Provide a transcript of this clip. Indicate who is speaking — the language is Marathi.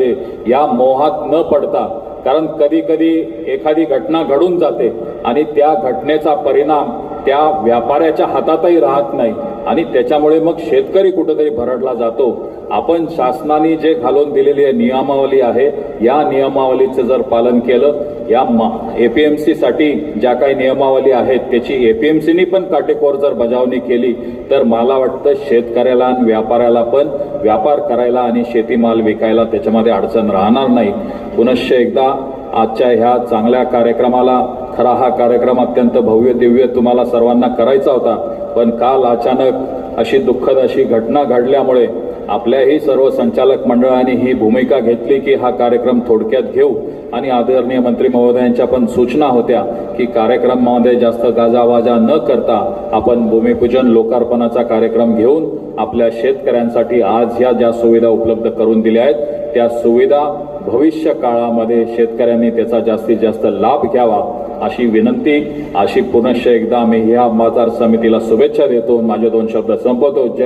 Speaker 1: ते या मोहात न पडता कारण कधी कधी एखादी घटना घडून जाते आणि त्या घटनेचा परिणाम त्या व्यापाऱ्याच्या हातातही राहत नाही आणि त्याच्यामुळे मग शेतकरी कुठेतरी भरडला जातो. आपण शासनाने जे घालून दिलेली आहे नियमावली आहे या नियमावलीचं जर पालन केलं या ए पी एम सीसाठी ज्या काही नियमावली आहेत त्याची ए पी एम सीनी पण काटेकोर जर बजावणी केली तर मला वाटतं शेतकऱ्याला आणि व्यापाऱ्याला पण व्यापार करायला आणि शेतीमाल विकायला त्याच्यामध्ये अडचण राहणार नाही. पुनश्च एकदा आजच्या ह्या चांगल्या कार्यक्रमाला खरा हा कार्यक्रम अत्यंत भव्य दिव्य तुम्हाला सर्वांना करायचा होता. पण काल अचानक अशी दुःखद अशी घटना घडल्यामुळे आपल्याही सर्व संचालक मंडळाने ही भूमिका घेतली की हा कार्यक्रम थोडक्यात घेऊ. आणि आदरणीय मंत्री महोदयांच्या पण सूचना होत्या की कार्यक्रमामध्ये जास्त गाजावाजा न करता आपण भूमिपूजन लोकार्पणाचा कार्यक्रम घेऊन आपल्या शेतकऱ्यांसाठी आज ह्या ज्या सुविधा उपलब्ध करून दिल्या आहेत त्या सुविधा भविष्य काळामध्ये शेतकऱ्यांनी त्याचा जास्तीत जास्त लाभ घ्यावा अशी विनंती. अशी पुनश्च एकदा मी ह्या बाजार समितीला शुभेच्छा देतो. माझे दोन शब्द संपवतो. जय